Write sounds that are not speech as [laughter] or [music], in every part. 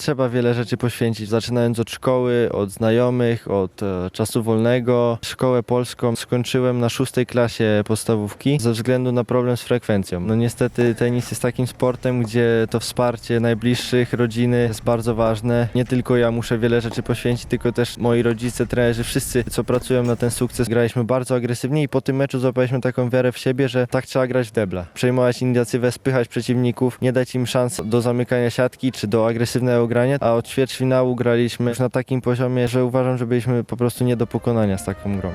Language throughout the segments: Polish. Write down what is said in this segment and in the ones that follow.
Trzeba wiele rzeczy poświęcić, zaczynając od szkoły, od znajomych, od e, czasu wolnego. Szkołę polską skończyłem na szóstej klasie podstawówki ze względu na problem z frekwencją. No niestety tenis jest takim sportem, gdzie to wsparcie najbliższych, rodziny jest bardzo ważne. Nie tylko ja muszę wiele rzeczy poświęcić, tylko też moi rodzice, trenerzy, wszyscy, co pracują na ten sukces. Graliśmy bardzo agresywnie i po tym meczu złapaliśmy taką wiarę w siebie, że tak trzeba grać w debla. Przejmować inicjatywę, spychać przeciwników, nie dać im szans do zamykania siatki czy do agresywnego grania, a od ćwierćfinału graliśmy już na takim poziomie, że uważam, że byliśmy po prostu nie do pokonania z taką grą.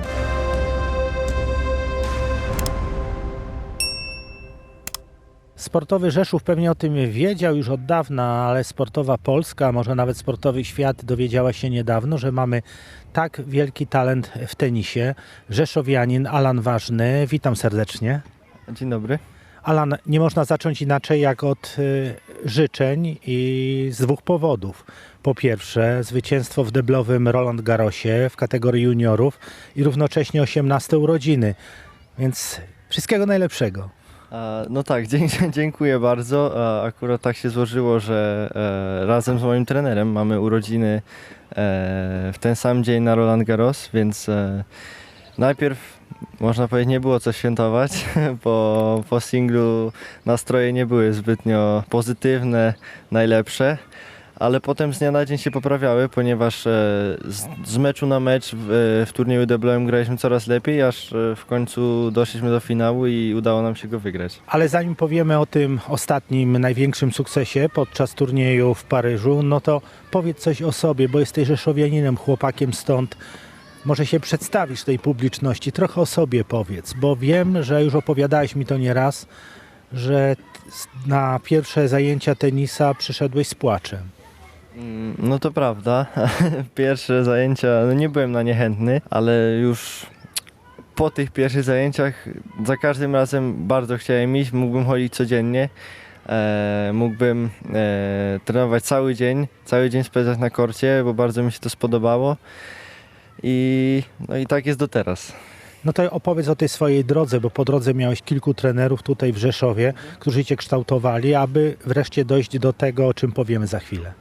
Sportowy Rzeszów pewnie o tym wiedział już od dawna, ale sportowa Polska, może nawet sportowy świat dowiedziała się niedawno, że mamy tak wielki talent w tenisie. Rzeszowianin Alan Ważny, witam serdecznie. Dzień dobry. Alan, nie można zacząć inaczej jak od y, życzeń i z dwóch powodów. Po pierwsze, zwycięstwo w deblowym Roland Garrosie w kategorii juniorów i równocześnie 18 urodziny. Więc wszystkiego najlepszego. No tak, [laughs] dziękuję bardzo. Akurat tak się złożyło, że e, razem z moim trenerem mamy urodziny e, w ten sam dzień na Roland Garros, więc e, najpierw można powiedzieć nie było co świętować, [laughs] bo po singlu nastroje nie były zbytnio pozytywne, najlepsze. Ale potem z dnia na dzień się poprawiały, ponieważ e, z, meczu na mecz w, e, w turnieju deblowym graliśmy coraz lepiej, aż e, w końcu doszliśmy do finału i udało nam się go wygrać. Ale zanim powiemy o tym ostatnim, największym sukcesie podczas turnieju w Paryżu, no to powiedz coś o sobie, bo jesteś rzeszowianinem, chłopakiem stąd. Może się przedstawisz tej publiczności, trochę o sobie powiedz, bo wiem, że już opowiadałeś mi to nieraz, że na pierwsze zajęcia tenisa przyszedłeś z płaczem. Mm, No to prawda. [laughs] Pierwsze zajęcia, no nie byłem na niechętny, ale już po tych pierwszych zajęciach za każdym razem bardzo chciałem iść, mógłbym chodzić codziennie. E, mógłbym e, trenować cały dzień, cały dzień spędzać na korcie, bo bardzo mi się to spodobało. I, no i tak jest do teraz. No to opowiedz o tej swojej drodze, bo po drodze miałeś kilku trenerów tutaj w Rzeszowie, którzy cię kształtowali, aby wreszcie dojść do tego, o czym powiemy za chwilę.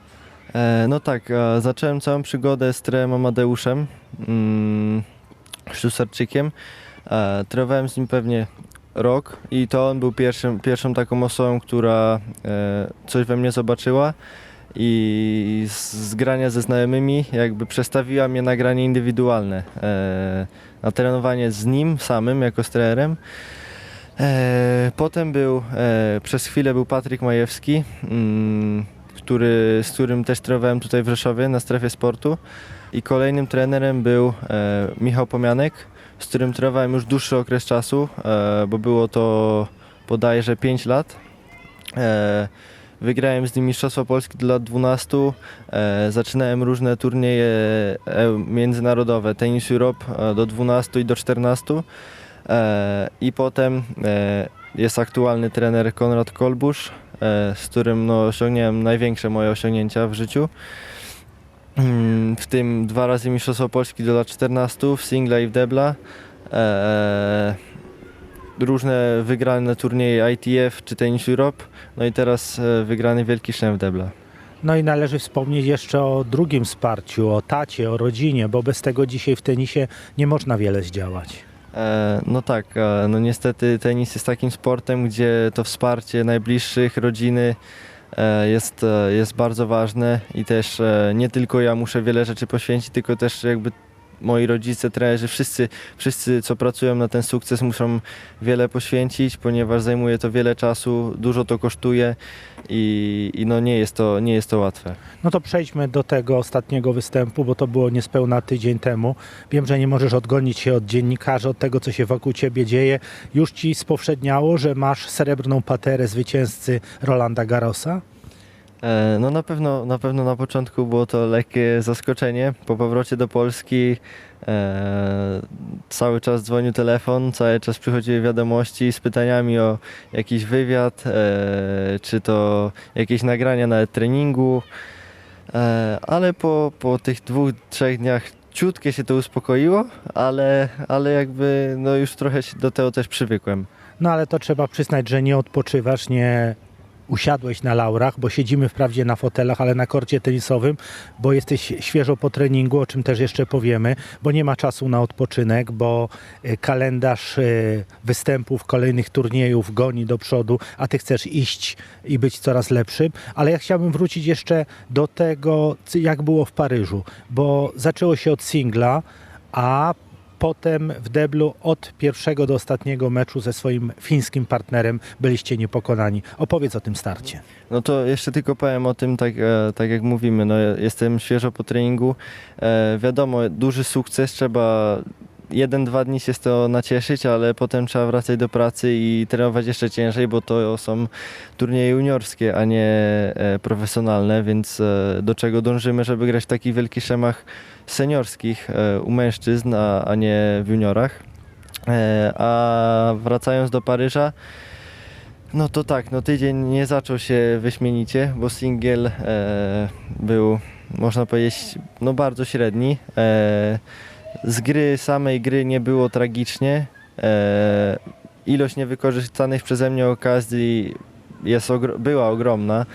E, no tak, e, zacząłem całą przygodę z trenerem Amadeuszem mm, Sztusarczykiem. E, trenowałem z nim pewnie rok i to on był pierwszym, pierwszą taką osobą, która e, coś we mnie zobaczyła i z, grania ze znajomymi jakby przestawiła mnie na granie indywidualne, e, na trenowanie z nim samym jako z trenerem. E, potem był, e, przez chwilę był Patryk Majewski, mm, który, z którym też trenowałem tutaj w Rzeszowie na strefie sportu. I kolejnym trenerem był e, Michał Pomianek, z którym trenowałem już dłuższy okres czasu, e, bo było to bodajże 5 lat. E, wygrałem z nim Mistrzostwo Polski do lat 12. E, zaczynałem różne turnieje e, międzynarododowe, Tennis Europe e, do 12 i do 14. E, I potem e, jest aktualny trener Konrad Kolbusz, e, z którym no, osiągnąłem największe moje osiągnięcia w życiu. Mm, W tym dwa razy Mistrzostwo Polski do lat 14 w singla i w debla. E, różne wygrane turnieje ITF czy Tennis Europe. No i teraz e, wygrany Wielki Szlem w debla. No i należy wspomnieć jeszcze o drugim wsparciu, o tacie, o rodzinie, bo bez tego dzisiaj w tenisie nie można wiele zdziałać. E, No tak, e, no niestety tenis jest takim sportem, gdzie to wsparcie najbliższych, rodziny jest, jest bardzo ważne i też nie tylko ja muszę wiele rzeczy poświęcić, tylko też jakby moi rodzice, trenerzy, wszyscy, wszyscy co pracują na ten sukces muszą wiele poświęcić, ponieważ zajmuje to wiele czasu, dużo to kosztuje i, i no nie jest to, nie jest to łatwe. No to przejdźmy do tego ostatniego występu, bo to było niespełna tydzień temu. Wiem, że nie możesz odgonić się od dziennikarzy, od tego, co się wokół ciebie dzieje. Już ci spowszedniało, że masz srebrną paterę zwycięzcy Rolanda Garrosa? E, No na pewno, na pewno na początku było to lekkie zaskoczenie. Po powrocie do Polski e, cały czas dzwonił telefon, cały czas przychodziły wiadomości z pytaniami o jakiś wywiad, e, czy to jakieś nagrania na treningu. E, ale po, po tych dwóch, trzech dniach ciutkie się to uspokoiło, ale, ale jakby no już trochę się do tego też przywykłem. No ale to trzeba przyznać, że nie odpoczywasz, nie usiadłeś na laurach, bo siedzimy wprawdzie na fotelach, ale na korcie tenisowym, bo jesteś świeżo po treningu, o czym też jeszcze powiemy, bo nie ma czasu na odpoczynek, bo e, kalendarz e, występów, kolejnych turniejów goni do przodu, a ty chcesz iść i być coraz lepszym. Ale ja chciałbym wrócić jeszcze do tego, jak było w Paryżu, bo zaczęło się od singla, a potem w deblu od pierwszego do ostatniego meczu ze swoim fińskim partnerem byliście niepokonani. Opowiedz o tym starcie. No to jeszcze tylko powiem o tym, tak, e, tak jak mówimy, no, jestem świeżo po treningu. E, wiadomo, duży sukces, trzeba jeden, dwa dni się z tego nacieszyć, ale potem trzeba wracać do pracy i trenować jeszcze ciężej, bo to są turnieje juniorskie, a nie e, profesjonalne, więc e, do czego dążymy, żeby grać w takich wielkich szemach seniorskich e, u mężczyzn, a, a nie w juniorach. A wracając do Paryża, no to tak, no tydzień nie zaczął się wyśmienicie, bo singiel e, był, można powiedzieć, no bardzo średni. E, z gry, samej gry nie było tragicznie. E, ilość niewykorzystanych przeze mnie okazji jest była ogromna.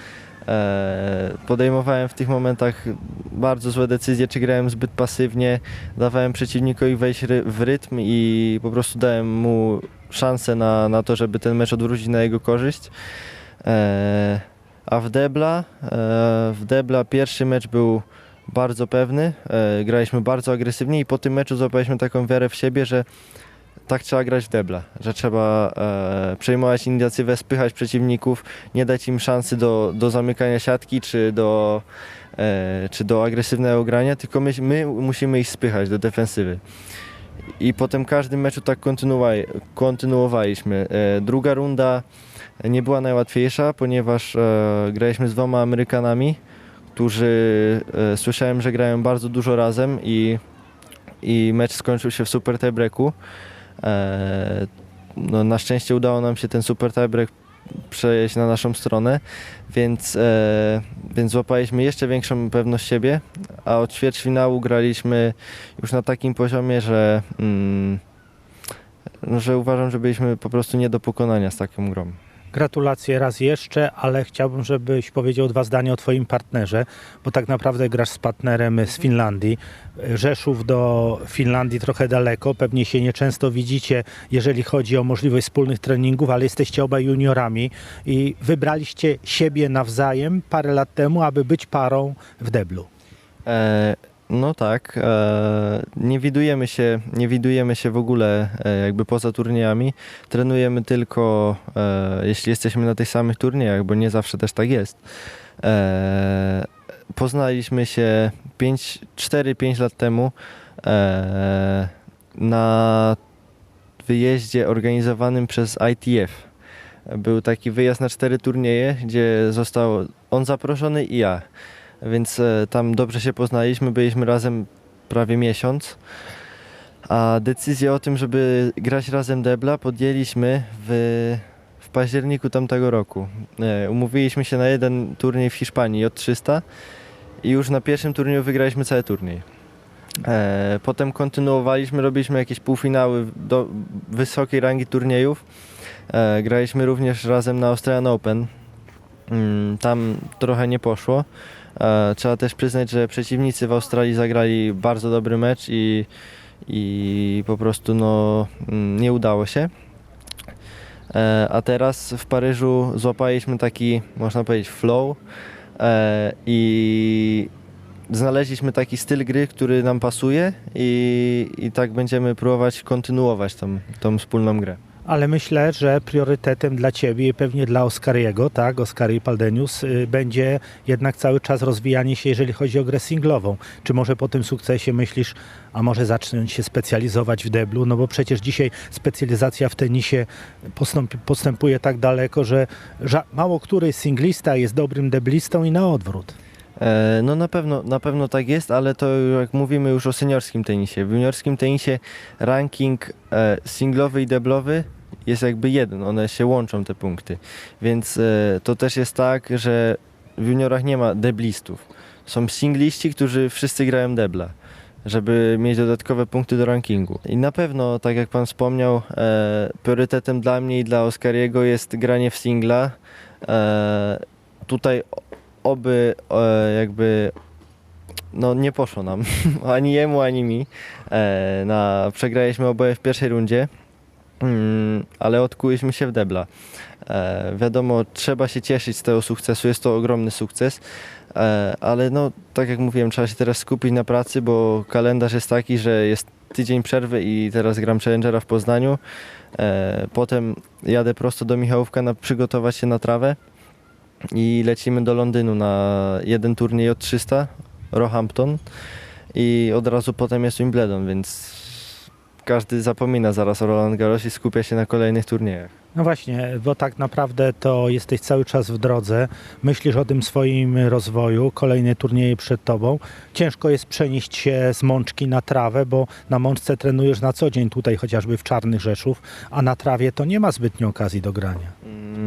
E, podejmowałem w tych momentach bardzo złe decyzje, czy grałem zbyt pasywnie, dawałem przeciwnikowi wejść ry- w rytm i po prostu dałem mu szansę na, na to, żeby ten mecz odwrócić na jego korzyść. E, a w Debla, e, w Debla pierwszy mecz był bardzo pewny, e, graliśmy bardzo agresywnie i po tym meczu złapaliśmy taką wiarę w siebie, że tak trzeba grać w Debla, że trzeba e, przejmować inicjatywę, spychać przeciwników, nie dać im szansy do, do zamykania siatki czy do, e, czy do agresywnego grania, tylko my, my musimy ich spychać do defensywy. I potem każdym meczu tak kontynuowali, kontynuowaliśmy. E, druga runda nie była najłatwiejsza, ponieważ e, graliśmy z dwoma Amerykanami, którzy e, słyszałem, że grają bardzo dużo razem i, i mecz skończył się w super tiebreaku. E, no, na szczęście udało nam się ten super tiebreak przejeść na naszą stronę, więc, e, więc złapaliśmy jeszcze większą pewność siebie, a od ćwierćfinału graliśmy już na takim poziomie, że, mm, no, że uważam, że byliśmy po prostu nie do pokonania z taką grą. Gratulacje raz jeszcze, ale chciałbym, żebyś powiedział dwa zdania o Twoim partnerze, bo tak naprawdę grasz z partnerem z Finlandii. Rzeszów do Finlandii trochę daleko, pewnie się nieczęsto widzicie, jeżeli chodzi o możliwość wspólnych treningów, ale jesteście obaj juniorami i wybraliście siebie nawzajem parę lat temu, aby być parą w deblu. E, no tak, e, nie widujemy się, nie widujemy się w ogóle e, jakby poza turniejami. Trenujemy tylko e, jeśli jesteśmy na tych samych turniejach, bo nie zawsze też tak jest. Poznaliśmy się 4-5 lat temu na wyjeździe organizowanym przez ITF. Był taki wyjazd na cztery turnieje, gdzie został on zaproszony i ja więc e, tam dobrze się poznaliśmy, byliśmy razem prawie miesiąc. A decyzję o tym, żeby grać razem debla podjęliśmy w, w październiku tamtego roku. E, umówiliśmy się na jeden turniej w Hiszpanii J300 i już na pierwszym turnieju wygraliśmy cały turniej. E, potem kontynuowaliśmy, robiliśmy jakieś półfinały do wysokiej rangi turniejów. Graliśmy również razem na Australian Open. Mm, Tam trochę nie poszło. E, Trzeba też przyznać, że przeciwnicy w Australii zagrali bardzo dobry mecz i, i po prostu no, mm, nie udało się. E, A teraz w Paryżu złapaliśmy taki, można powiedzieć, flow e, i znaleźliśmy taki styl gry, który nam pasuje i, i tak będziemy próbować kontynuować tą, tą wspólną grę. Ale myślę, że priorytetem dla Ciebie i pewnie dla Oskariego, tak, Oskari Paldenius, y, będzie jednak cały czas rozwijanie się, jeżeli chodzi o grę singlową. Czy może po tym sukcesie myślisz, a może zacząć się specjalizować w deblu? No bo przecież dzisiaj specjalizacja w tenisie postąpi, postępuje tak daleko, że mało który singlista jest dobrym deblistą i na odwrót. E, No na pewno, na pewno tak jest, ale to jak mówimy już o seniorskim tenisie. W juniorskim tenisie ranking e, singlowy i deblowy jest jakby jeden, one się łączą te punkty. Więc e, to też jest tak, że w juniorach nie ma deblistów. Są singliści, którzy wszyscy grają debla, żeby mieć dodatkowe punkty do rankingu. I na pewno, tak jak pan wspomniał, e, priorytetem dla mnie i dla Oskariego jest granie w singla, E, tutaj oby e, jakby no nie poszło nam, [laughs] ani jemu, ani mi. E, na, przegraliśmy oboje w pierwszej rundzie, mm, ale odkuliśmy się w debla. E, wiadomo, trzeba się cieszyć z tego sukcesu, jest to ogromny sukces, e, ale no tak jak mówiłem, trzeba się teraz skupić na pracy, bo kalendarz jest taki, że jest tydzień przerwy i teraz gram Challengera w Poznaniu. E, potem jadę prosto do Michałówka na przygotować się na trawę i lecimy do Londynu na jeden turniej od 300, Roehampton i od razu potem jest Wimbledon, więc każdy zapomina zaraz o Roland Garros i skupia się na kolejnych turniejach. No właśnie, bo tak naprawdę to jesteś cały czas w drodze, myślisz o tym swoim rozwoju, kolejne turnieje przed tobą. Ciężko jest przenieść się z mączki na trawę, bo na mączce trenujesz na co dzień tutaj chociażby w Czarnych Rzeszów, a na trawie to nie ma zbytnio okazji do grania.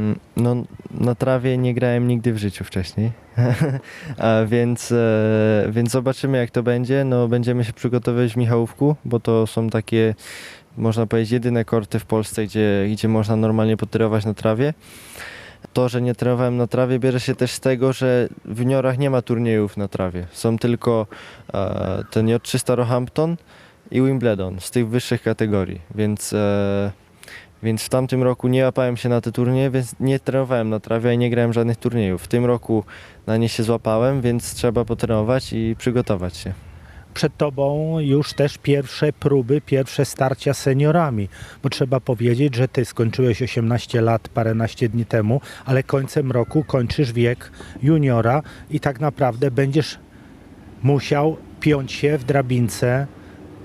Mm, No, na trawie nie grałem nigdy w życiu wcześniej, [laughs] więc, e, więc zobaczymy jak to będzie. No, będziemy się przygotowywać w Michałówku, bo to są takie, można powiedzieć, jedyne korty w Polsce, gdzie, gdzie można normalnie potyrować na trawie. To, że nie trenowałem na trawie, bierze się też z tego, że w juniorach nie ma turniejów na trawie. Są tylko e, ten J300 Roehampton i Wimbledon z tych wyższych kategorii, więc... E, więc w tamtym roku nie łapałem się na te turnieje, więc nie trenowałem na trawie i nie grałem żadnych turniejów. W tym roku na nie się złapałem, więc trzeba potrenować i przygotować się. Przed tobą już też pierwsze próby, pierwsze starcia seniorami, bo trzeba powiedzieć, że ty skończyłeś 18 lat paręnaście dni temu, ale końcem roku kończysz wiek juniora i tak naprawdę będziesz musiał piąć się w drabince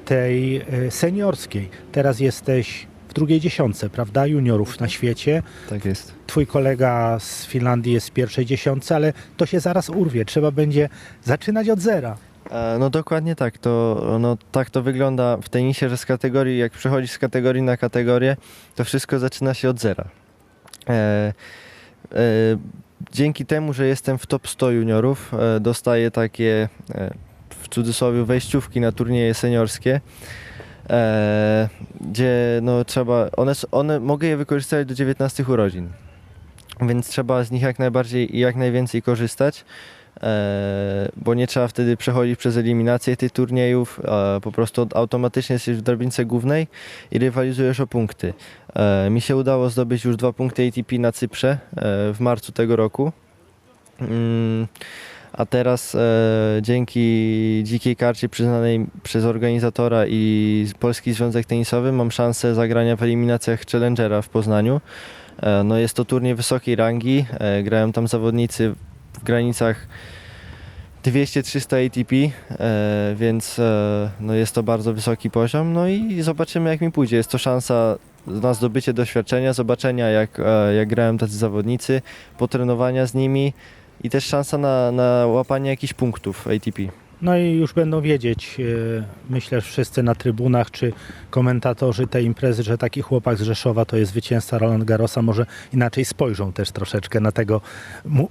tej e, seniorskiej. Teraz jesteś drugiej dziesiątce, prawda, juniorów na świecie. Tak jest. Twój kolega z Finlandii jest w pierwszej dziesiątce, ale to się zaraz urwie. Trzeba będzie zaczynać od zera. E, No dokładnie tak. To, no, tak to wygląda w tenisie, że z kategorii, jak przechodzisz z kategorii na kategorię, to wszystko zaczyna się od zera. E, e, dzięki temu, że jestem w top 100 juniorów, e, dostaję takie e, w cudzysłowie wejściówki na turnieje seniorskie. E, gdzie no trzeba, one, one mogę je wykorzystać do 19 urodzin, więc trzeba z nich jak najbardziej i jak najwięcej korzystać e, bo nie trzeba wtedy przechodzić przez eliminację tych turniejów, e, po prostu automatycznie jesteś w drabince głównej i rywalizujesz o punkty. E, mi się udało zdobyć już dwa punkty ATP na Cyprze e, w marcu tego roku. Mm, a teraz e, dzięki dzikiej karcie przyznanej przez organizatora i Polski Związek Tenisowy mam szansę zagrania w eliminacjach Challengera w Poznaniu. E, no jest to turniej wysokiej rangi, e, grają tam zawodnicy w granicach 200-300 ATP, e, więc e, no jest to bardzo wysoki poziom. No i zobaczymy jak mi pójdzie. Jest to szansa na zdobycie doświadczenia, zobaczenia jak, e, jak grają tacy zawodnicy, potrenowania z nimi i też szansa na, na łapanie jakichś punktów ATP. No i już będą wiedzieć, e, myślę, że wszyscy na trybunach czy komentatorzy tej imprezy, że taki chłopak z Rzeszowa to jest zwycięzca Roland Garrosa. Może inaczej spojrzą też troszeczkę na tego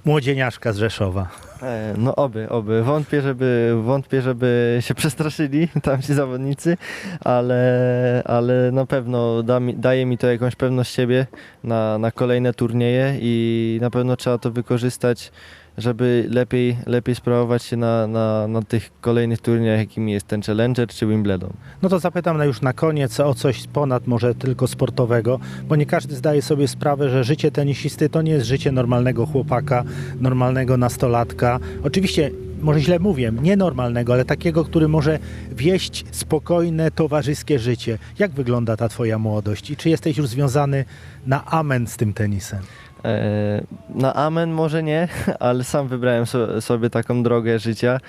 młodzieniaszka z Rzeszowa. E, No oby, oby. Wątpię, żeby, wątpię, żeby się przestraszyli tamci zawodnicy, ale, ale na pewno da mi, daje mi to jakąś pewność siebie na, na kolejne turnieje i na pewno trzeba to wykorzystać, żeby lepiej, lepiej sprawować się na, na, na tych kolejnych turniejach, jakimi jest ten Challenger czy Wimbledon. No to zapytam na już na koniec o coś ponad może tylko sportowego, bo nie każdy zdaje sobie sprawę, że życie tenisisty to nie jest życie normalnego chłopaka, normalnego nastolatka. Oczywiście, może źle mówię, nienormalnego, ale takiego, który może wieść spokojne, towarzyskie życie. Jak wygląda ta twoja młodość i czy jesteś już związany na amen z tym tenisem? E, Na amen może nie, [laughs] ale sam wybrałem so, sobie taką drogę życia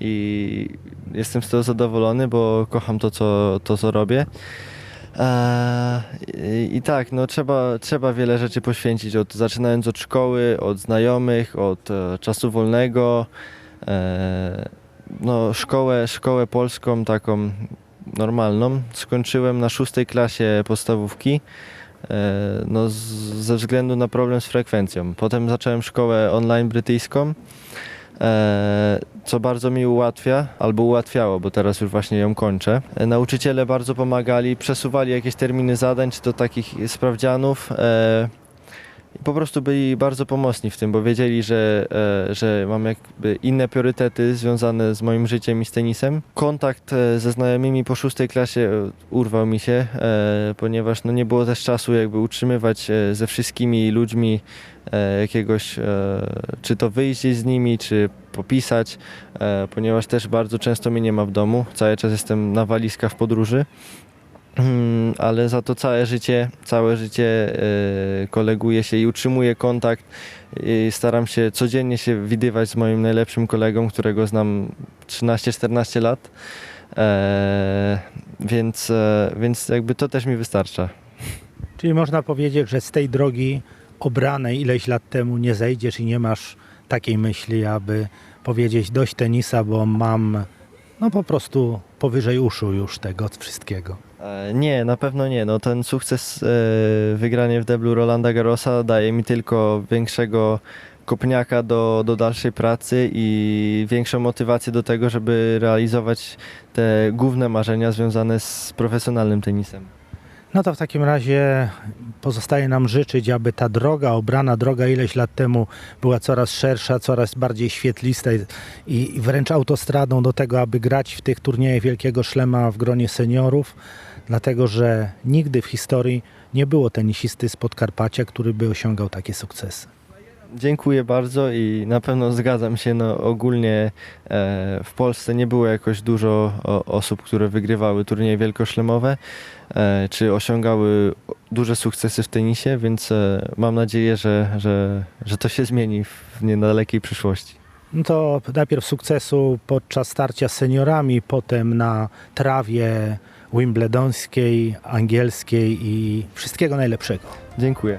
i jestem z tego zadowolony, bo kocham to, co, to, co robię. E, I, I tak, no trzeba, trzeba wiele rzeczy poświęcić, od, zaczynając od szkoły, od znajomych, od e, czasu wolnego. No, szkołę, szkołę polską, taką normalną, skończyłem na szóstej klasie podstawówki. E, No, z, ze względu na problem z frekwencją. Potem zacząłem szkołę online brytyjską, e, co bardzo mi ułatwia, albo ułatwiało, bo teraz już właśnie ją kończę. E, Nauczyciele bardzo pomagali, przesuwali jakieś terminy zadań, czy do takich sprawdzianów. E, po prostu byli bardzo pomocni w tym, bo wiedzieli, że, e, że mam jakby inne priorytety związane z moim życiem i z tenisem. Kontakt e, ze znajomymi po szóstej klasie e, urwał mi się, ponieważ no, nie było też czasu jakby utrzymywać ze wszystkimi ludźmi jakiegoś, czy to wyjść z nimi, czy popisać, ponieważ też bardzo często mnie nie ma w domu. Cały czas jestem na walizkach w podróży. Mm, ale za to całe życie, całe życie e, koleguję się i utrzymuję kontakt. I staram się codziennie się widywać z moim najlepszym kolegą, którego znam 13-14 lat. E, więc, e, więc jakby to też mi wystarcza. Czyli można powiedzieć, że z tej drogi obranej ileś lat temu nie zejdziesz i nie masz takiej myśli, aby powiedzieć dość tenisa, bo mam no po prostu powyżej uszu już tego wszystkiego. E, Nie, na pewno nie. No, ten sukces, e, wygranie w deblu Rolanda Garrosa daje mi tylko większego kopniaka do, do dalszej pracy i większą motywację do tego, żeby realizować te główne marzenia związane z profesjonalnym tenisem. No to w takim razie pozostaje nam życzyć, aby ta droga, obrana droga ileś lat temu była coraz szersza, coraz bardziej świetlista i- wręcz autostradą do tego, aby grać w tych turniejach Wielkiego Szlema w gronie seniorów, dlatego że nigdy w historii nie było tenisisty z Podkarpacia, który by osiągał takie sukcesy. Dziękuję bardzo i na pewno zgadzam się. No, ogólnie e, w Polsce nie było jakoś dużo osób, które wygrywały turnieje wielkoszlemowe e, czy osiągały duże sukcesy w tenisie, więc e, mam nadzieję, że, że, że to się zmieni w niedalekiej przyszłości. No to najpierw sukcesu podczas starcia z seniorami, potem na trawie wimbledońskiej, angielskiej i wszystkiego najlepszego. Dziękuję.